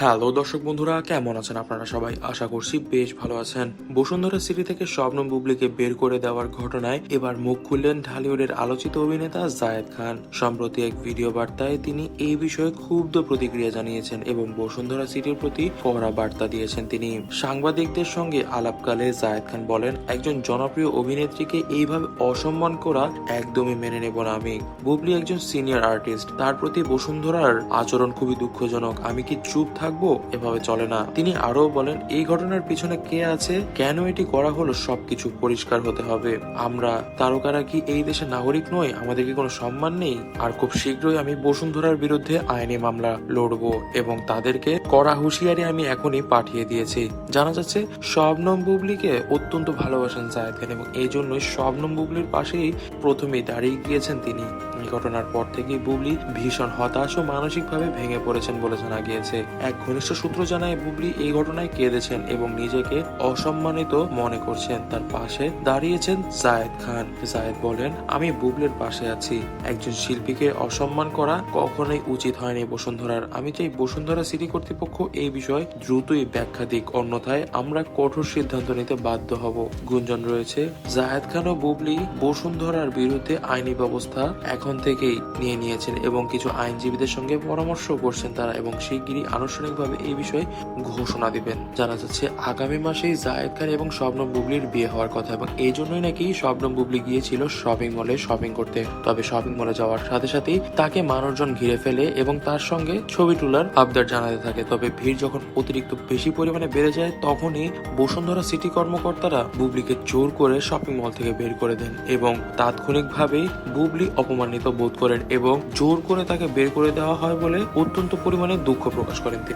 Hello দর্শক বন্ধুরা, কেমন আছেন আপনারা সবাই? আশা করছি বেশ ভালো আছেন। বসুন্ধরা সিটি থেকে শবনম বুবলিকে বের করে দেওয়ার ঘটনায় এবার মুখ খুললেন ঢালিউডের আলোচিত অভিনেতা জায়েদ খান। সম্প্রতি এক ভিডিও বার্তায় তিনি এই বিষয়ে ক্ষুব্ধ প্রতিক্রিয়া জানিয়েছেন এবং বসুন্ধরা সিটির প্রতি কড়া বার্তা দিয়েছেন তিনি। সাংবাদিকদের সঙ্গে আলাপকালে জায়েদ খান বলেন, একজন জনপ্রিয় অভিনেত্রীকে এইভাবে অসম্মান করা একদমই মেনে নেব না আমি। বুবলি একজন সিনিয়র আর্টিস্ট। তার প্রতি বসুন্ধরার আচরণ খুবই দুঃখজনক। আমি কি চুপ থাকব এভাবে চলে না। তিনি আরও বলেন, এই ঘটনার পিছনে কে আছে? কেন এটি করা হলো? সবকিছু পরিষ্কার হতে হবে। আমরা তারকারা কি এই দেশের নাগরিক নই? আমাদের কি কোনো সম্মান নেই? আর খুব শীঘ্রই আমি বসুন্ধরার বিরুদ্ধে আইনি মামলা লড়বো এবং তাদেরকে কড়া হুঁশিয়ারি আমি এখনই পাঠিয়ে দিয়েছি। জানা যাচ্ছে, শবনম বুবলিকে অত্যন্ত ভালোবাসেন জায়েদ এবং এই জন্যই শবনম বুবলির পাশেই প্রথমেই দাঁড়িয়ে গিয়েছেন তিনি। ঘটনার পর থেকেই বুবলি ভীষণ হতাশ ও মানসিকভাবে ভেঙে পড়েছেন বলে জানা গিয়েছে। এক ঘনিষ্ঠ সূত্র জানায়, বুবলি এই ঘটনায় কেঁদেছেন এবং নিজেকে অসম্মানিত মনে করছেন। তার পাশে দাঁড়িয়েছেন জায়েদ খান। জায়েদ বলেন, আমি বুবলির পাশে আছি। একজন শিল্পীকে অসম্মান করা কখনোই উচিত হয়নি বসুন্ধরার। আমি চাই বসুন্ধরা সিটি কর্তৃপক্ষ এই বিষয়ে দ্রুতই ব্যাখ্যা দিক। অন্যথায় আমরা কঠোর সিদ্ধান্ত নিতে বাধ্য হব। গুঞ্জন রয়েছে, জায়েদ খান ও বুবলি বসুন্ধরার বিরুদ্ধে আইনি ব্যবস্থা এখন থেকেই নিয়ে নিয়েছেন এবং কিছু আইনজীবীদের সঙ্গে পরামর্শ করছেন তারা এবং শিগগিরই আনুষ্ঠানিকভাবে এই বিষয়ে ঘোষণা দিবেন। জানা যাচ্ছে আগামী মাসেই জায়েদ খান এবং শবনম বুবলির বিয়ে হওয়ার কথা এবং এই জন্যই নাকি শবনম বুবলি গিয়েছিল শপিং মলে শপিং করতে। তবে শপিং মলে যাওয়ার সাথে সাথেই তাকে মানুষজন ঘিরে ফেলে এবং তার সঙ্গে ছবি তোলার আবদার জানাতে থাকে। তবে ভিড় যখন অতিরিক্ত বেশি পরিমাণে বেড়ে যায়, তখনই বসুন্ধরা সিটি কর্মকর্তারা বুবলিকে জোর করে শপিং মল থেকে বের করে দেন এবং তাৎক্ষণিকভাবেই বুবলি অপমানিত বোধ করেন এবং জোর করে তাকে বের করে দেওয়া হয় বলে অত্যন্ত পরিমাণে দুঃখ প্রকাশ করেন তিনি।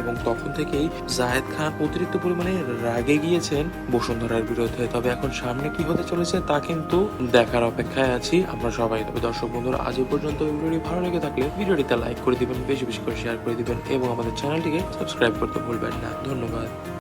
এবং তখন থেকেই জাহেদ খান অতিরিক্ত পরিমাণে রাগে গিয়েছেন বসুন্ধরার বিরুদ্ধে। তবে এখন সামনে কি হতে চলেছে তা কিন্তু দেখার অপেক্ষায় আছি। আমরা সবাই তবে দর্শক বন্ধুরা, আজ পর্যন্ত ভিডিওটি ভালো লেগে থাকলে ভিডিওটিতে লাইক করে দিবেন, বেশি বেশি করে শেয়ার করে দিবেন এবং আমাদের চ্যানেলটিকে সাবস্ক্রাইব করতে ভুলবেন না। ধন্যবাদ।